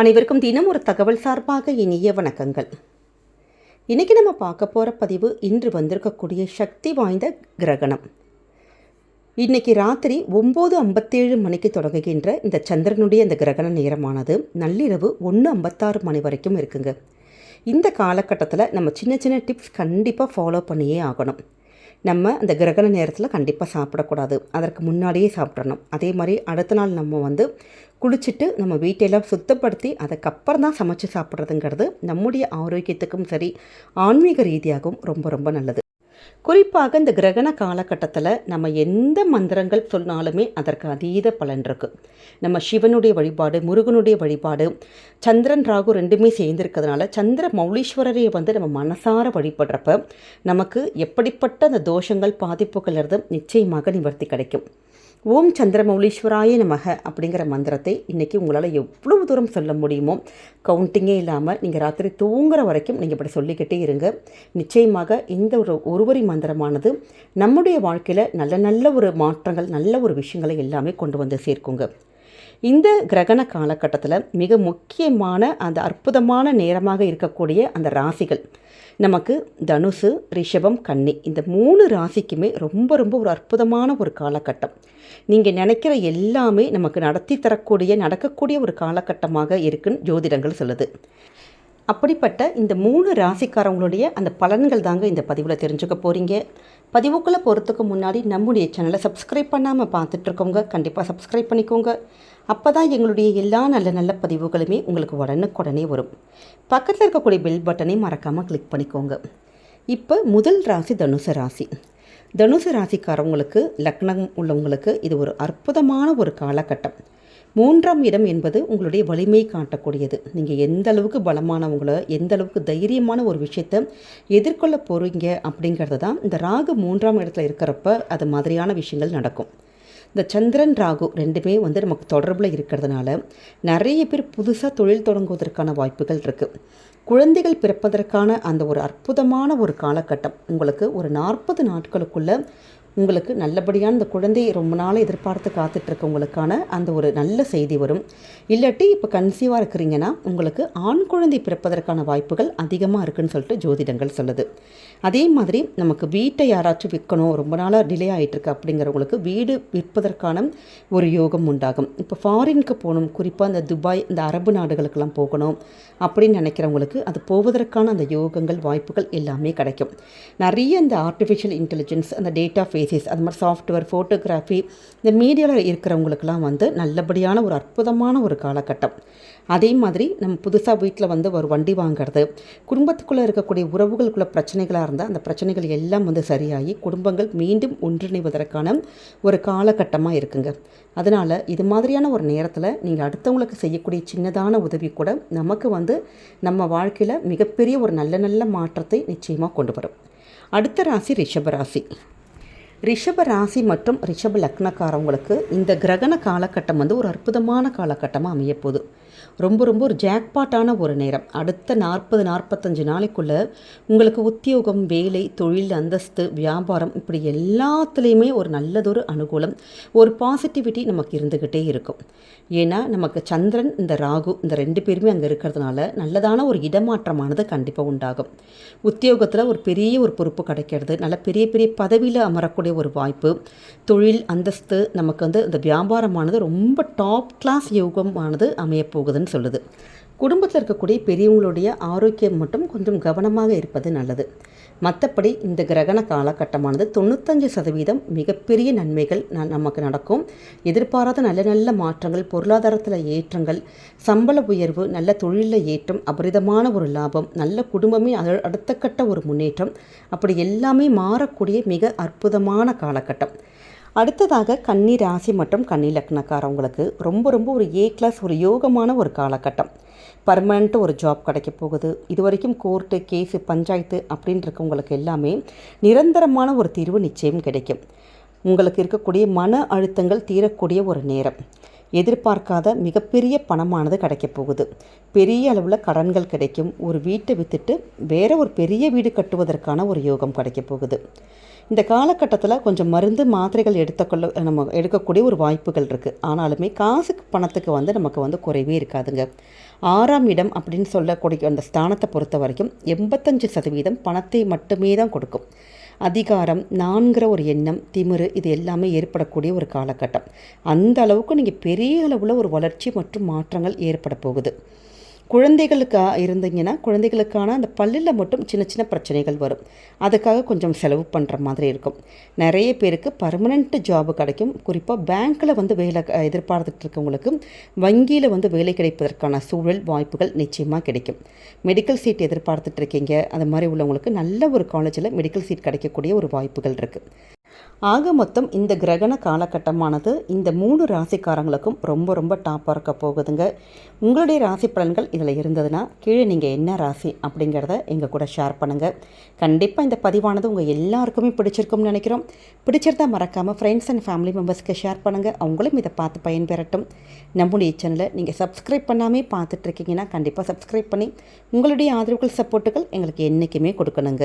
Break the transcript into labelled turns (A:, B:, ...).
A: அனைவருக்கும் தினம் ஒரு தகவல் சார்பாக இனிய வணக்கங்கள். இன்றைக்கி நம்ம பார்க்க போகிற பதிவு இன்று வந்திருக்கக்கூடிய சக்தி வாய்ந்த கிரகணம். இன்னைக்கு ராத்திரி ஒம்பது ஐம்பத்தேழு மணிக்கு தொடங்குகின்ற இந்த சந்திரனுடைய இந்த கிரகண நேரமானது நள்ளிரவு ஒன்று ஐம்பத்தாறு மணி வரைக்கும் இருக்குங்க. இந்த காலகட்டத்தில் நம்ம சின்ன சின்ன டிப்ஸ் கண்டிப்பாக ஃபாலோ பண்ணியே ஆகணும். நம்ம அந்த கிரகண நேரத்தில் கண்டிப்பாக சாப்பிடக்கூடாது. அதற்கு முன்னாடியே சாப்பிட்றணும் அதே மாதிரி அடுத்த நாள் நம்ம வந்து குளிச்சுட்டு நம்ம வீட்டையெல்லாம் சுத்தப்படுத்தி அதுக்கப்புறம் தான் சமைச்சு சாப்பிட்றதுங்கிறது நம்முடைய ஆரோக்கியத்துக்கும் சரி ஆன்மீக ரீதியாகவும் ரொம்ப ரொம்ப நல்லது. குறிப்பாக இந்த கிரகண காலகட்டத்தில் நம்ம எந்த மந்திரங்கள் சொன்னாலுமே அதற்கு அதீத பலன் இருக்குது நம்ம சிவனுடைய வழிபாடு முருகனுடைய வழிபாடு சந்திரன் ராகு ரெண்டுமே சேர்ந்துருக்கிறதுனால சந்திர மௌலீஸ்வரரை வந்து நம்ம மனசார வழிபடுறப்ப நமக்கு எப்படிப்பட்ட அந்த தோஷங்கள் பாதிப்புகள் இருந்து நிச்சயமாக நிவர்த்தி கிடைக்கும். ஓம் சந்திரமௌலீஸ்வராய நமக அப்படிங்கிற மந்திரத்தை இன்றைக்கி உங்களால் எவ்வளவு தூரம் சொல்ல முடியுமோ கவுண்டிங்கே இல்லாமல் நீங்கள் ராத்திரி தூங்குற வரைக்கும் நீங்கள் இப்படி சொல்லிக்கிட்டே இருங்க. நிச்சயமாக இந்த ஒரு ஒருவரி மந்திரமானது நம்முடைய வாழ்க்கையில் நல்ல நல்ல ஒரு மாற்றங்கள் நல்ல ஒரு விஷயங்களை எல்லாமே கொண்டு வந்து சேர்க்குங்க. இந்த கிரகண காலகட்டத்தில் மிக முக்கியமான அந்த அற்புதமான நேரமாக இருக்கக்கூடிய அந்த ராசிகள். நமக்கு தனுசு ரிஷபம் கன்னி இந்த மூணு ராசிக்குமே ரொம்ப ரொம்ப ஒரு அற்புதமான ஒரு காலகட்டம். நீங்கள் நினைக்கிற எல்லாமே நமக்கு நடத்தி தரக்கூடிய நடக்கக்கூடிய ஒரு காலகட்டமாக இருக்குன்னு ஜோதிடங்கள் சொல்லுது. அப்படிப்பட்ட இந்த மூணு ராசிக்காரவங்களுடைய அந்த பலன்கள் தாங்க இந்த பதிவில் தெரிஞ்சுக்க போகிறீங்க பதிவுக்குள்ளே போகிறதுக்கு முன்னாடி நம்முடைய சேனலை சப்ஸ்கிரைப் பண்ணாமல் பார்த்துட்ருக்கோங்க கண்டிப்பாக சப்ஸ்கிரைப் பண்ணிக்கோங்க. அப்போ தான் எங்களுடைய எல்லா நல்ல நல்ல பதிவுகளுமே உங்களுக்கு உடனுக்குடனே வரும். பக்கத்தில் இருக்கக்கூடிய பெல் பட்டனை மறக்காமல் கிளிக் பண்ணிக்கோங்க. இப்போ முதல் ராசி தனுசு ராசி. தனுசு ராசிக்காரவங்களுக்கு லக்னம் உள்ளவங்களுக்கு இது ஒரு அற்புதமான ஒரு காலகட்டம். மூன்றாம் இடம் என்பது உங்களுடைய வலிமை காட்டக்கூடியது. நீங்கள் எந்த அளவுக்கு பலமானவங்களோ எந்த அளவுக்கு தைரியமான ஒரு விஷயத்தை எதிர்கொள்ள போகிறீங்க அப்படிங்கிறது தான் இந்த ராகு மூன்றாம் இடத்துல இருக்கிறப்ப அது மாதிரியான விஷயங்கள் நடக்கும். இந்த சந்திரன் ராகு ரெண்டுமே வந்து நமக்கு தொடர்பில் இருக்கிறதுனால நிறைய பேர் புதுசாக தொழில் தொடங்குவதற்கான வாய்ப்புகள் இருக்குது குழந்தைகள் பிறப்பதற்கான அந்த ஒரு அற்புதமான ஒரு காலகட்டம். உங்களுக்கு ஒரு நாற்பது நாட்களுக்குள்ளே உங்களுக்கு நல்லபடியான இந்த குழந்தையை ரொம்ப நாளாக எதிர்பார்த்து காத்துட்ருக்கவங்களுக்கான அந்த ஒரு நல்ல செய்தி வரும். இல்லாட்டி இப்போ கன்சீவாக இருக்கிறீங்கன்னா உங்களுக்கு ஆண் குழந்தை பிறப்பதற்கான வாய்ப்புகள் அதிகமாக இருக்குன்னு சொல்லிட்டு ஜோதிடங்கள் சொல்லுது. அதே மாதிரி நமக்கு வீட்டை யாராச்சும் விற்கணும் ரொம்ப நாளாக டிலே ஆகிட்டுருக்கு அப்படிங்கிறவங்களுக்கு வீடு விற்பதற்கான ஒரு யோகம் உண்டாகும். இப்போ ஃபாரினுக்கு போகணும் குறிப்பாக இந்த துபாய் இந்த அரபு நாடுகளுக்கெல்லாம் போகணும் அப்படின்னு நினைக்கிறவங்களுக்கு அது போவதற்கான அந்த யோகங்கள் வாய்ப்புகள் எல்லாமே கிடைக்கும். நிறைய இந்த ஆர்டிஃபிஷியல் இன்டெலிஜென்ஸ் அந்த டேட்டா ஃபேஸஸ் அது மாதிரி சாஃப்ட்வேர் ஃபோட்டோகிராஃபி இந்த மீடியாவில் இருக்கிறவங்களுக்கெல்லாம் வந்து நல்லபடியான ஒரு அற்புதமான ஒரு காலகட்டம். அதே மாதிரி நம்ம புதுசாக வீட்டில் வந்து ஒரு வண்டி வாங்கிறது குடும்பத்துக்குள்ளே இருக்கக்கூடிய உறவுகளுக்குள்ள பிரச்சனைகளாக இருந்தால் அந்த பிரச்சனைகள் எல்லாம் வந்து சரியாகி குடும்பங்கள் மீண்டும் ஒன்றிணைவதற்கான ஒரு காலகட்டமாக இருக்குங்க. அதனால் இது மாதிரியான ஒரு நேரத்தில் நீங்கள் அடுத்தவங்களுக்கு செய்யக்கூடிய சின்னதான உதவி கூட நமக்கு வந்து நம்ம வாழ்க்கையில் மிகப்பெரிய ஒரு நல்ல நல்ல மாற்றத்தை நிச்சயமாக கொண்டு வரும். அடுத்த ராசி ரிஷப ராசி. ரிஷப ராசி மற்றும் ரிஷப லக்னக்காரவங்களுக்கு இந்த கிரகண காலகட்டம் வந்து ஒரு அற்புதமான காலகட்டமாக அமையப்போகுது. ரொம்ப ரொம்ப ஒரு ஜாக்பாட்டான ஒரு நேரம். அடுத்த நாற்பது நாற்பத்தஞ்சு நாளைக்குள்ளே உங்களுக்கு உத்தியோகம் வேலை தொழில் அந்தஸ்து வியாபாரம் இப்படி எல்லாத்துலேயுமே ஒரு நல்லதொரு அனுகூலம் ஒரு பாசிட்டிவிட்டி நமக்கு இருந்துக்கிட்டே இருக்கும். ஏன்னா நமக்கு சந்திரன் இந்த ராகு இந்த ரெண்டு பேருமே அங்கே இருக்கிறதுனால நல்லதான ஒரு இடமாற்றமானது கண்டிப்பாக உண்டாகும். உத்தியோகத்தில் ஒரு பெரிய ஒரு பொறுப்பு கிடைக்கிறது. நல்ல பெரிய பெரிய பதவியில் அமரக்கூடிய ஒரு வாய்ப்பு. தொழில் அந்தஸ்து நமக்கு வந்து இந்த வியாபாரமானது ரொம்ப டாப் கிளாஸ் யோகமானது அமையப்போகுதுன்னு சொல்லுது. குடும்பத்தில் இருக்கக்கூடிய பெரியவங்களுடைய ஆரோக்கியம் மட்டும் கொஞ்சம் கவனமாக இருப்பது நல்லது. மற்றபடி இந்த கிரகண காலகட்டமானது தொண்ணூத்தஞ்சு சதவீதம் மிகப்பெரிய நன்மைகள் நமக்கு நடக்கும். எதிர்பாராத நல்ல நல்ல மாற்றங்கள் பொருளாதாரத்தில் ஏற்றங்கள் சம்பள உயர்வு நல்ல தொழிலில் ஏற்றம் அபரிதமான ஒரு லாபம் நல்ல குடும்பமே அடுத்த கட்ட ஒரு முன்னேற்றம் அப்படி எல்லாமே மாறக்கூடிய மிக அற்புதமான காலகட்டம். அடுத்ததாக கன்னி ராசி மற்றும் கன்னி லக்னக்காரவங்களுக்கு ரொம்ப ரொம்ப ஒரு ஏ கிளாஸ் ஒரு யோகமான ஒரு காலகட்டம். பர்மனெண்ட்டு ஒரு ஜாப் கிடைக்க போகுது. இது வரைக்கும் கோர்ட்டு கேஸு பஞ்சாயத்து அப்படின்னு இருக்கவங்களுக்கு எல்லாமே நிரந்தரமான ஒரு தீர்வு நிச்சயம் கிடைக்கும். உங்களுக்கு இருக்கக்கூடிய மன அழுத்தங்கள் தீரக்கூடிய ஒரு நேரம். எதிர்பார்க்காத மிகப்பெரிய பணமானது கிடைக்க போகுது. பெரிய அளவில் கடன்கள் கிடைக்கும். ஒரு வீட்டை விற்றுட்டு வேற ஒரு பெரிய வீடு கட்டுவதற்கான ஒரு யோகம் கிடைக்க போகுது. இந்த காலகட்டத்தில் கொஞ்சம் மருந்து மாத்திரைகள் எடுத்துக்கொள்ள நம்ம எடுக்கக்கூடிய ஒரு வாய்ப்புகள் இருக்குது ஆனாலுமே காசுக்கு பணத்துக்கு வந்து நமக்கு வந்து குறைவே இருக்காதுங்க. ஆறாம் இடம் அப்படின்னு சொல்லக்கூடிய அந்த ஸ்தானத்தை பொறுத்த வரைக்கும் எண்பத்தஞ்சு சதவீதம் பணத்தை மட்டுமே தான் கொடுக்கும். அதிகாரம் நான்கிற ஒரு எண்ணம் திமிரு இது எல்லாமே ஏற்படக்கூடிய ஒரு காலகட்டம். அந்த அளவுக்கு நீங்கள் பெரிய அளவில் ஒரு வளர்ச்சி மற்றும் மாற்றங்கள் ஏற்பட போகுது. குழந்தைகளுக்காக இருந்தீங்கன்னா குழந்தைகளுக்கான அந்த பல்லில் மட்டும் சின்ன சின்ன பிரச்சனைகள் வரும். அதுக்காக கொஞ்சம் செலவு பண்ணுற மாதிரி இருக்கும். நிறைய பேருக்கு பர்மனெண்ட் ஜாப் கிடைக்கும். குறிப்பாக பேங்க்கில் வந்து வேலை எதிர்பார்த்துட்டு இருக்கவங்களுக்கு வங்கியில் வந்து வேலை கிடைப்பதற்கான சூழல் வாய்ப்புகள் நிச்சயமாக கிடைக்கும். மெடிக்கல் சீட் எதிர்பார்த்துட்டு இருக்கீங்க. அது மாதிரி உள்ளவங்களுக்கு நல்ல ஒரு காலேஜில் மெடிக்கல் சீட் கிடைக்கக்கூடிய ஒரு வாய்ப்புகள் இருக்குது ஆக மொத்தம் இந்த கிரகண காலகட்டமானது இந்த மூணு ராசிக்காரங்களுக்கும் ரொம்ப ரொம்ப டாப்பாக இருக்க போகுதுங்க. உங்களுடைய ராசி பலன்கள் இதில் இருந்ததுன்னா கீழே நீங்கள் என்ன ராசி அப்படிங்கிறத எங்கள் கூட ஷேர் பண்ணுங்கள் கண்டிப்பாக இந்த பதிவானது உங்கள் எல்லாருக்குமே பிடிச்சிருக்கும்னு நினைக்கிறோம். பிடிச்சிருந்தால் மறக்காமல் ஃப்ரெண்ட்ஸ் அண்ட் ஃபேமிலி மெம்பர்ஸ்க்கு ஷேர் பண்ணுங்கள் அவங்களும் இதை பார்த்து பயன்பெறட்டும். நம்முடைய சேனலை நீங்கள் சப்ஸ்கிரைப் பண்ணாமே பார்த்துட்ருக்கீங்கன்னா கண்டிப்பாக சப்ஸ்கிரைப் பண்ணி உங்களுடைய ஆதரவுகள் சப்போர்ட்டுகள் எங்களுக்கு என்றைக்குமே கொடுக்கணுங்க.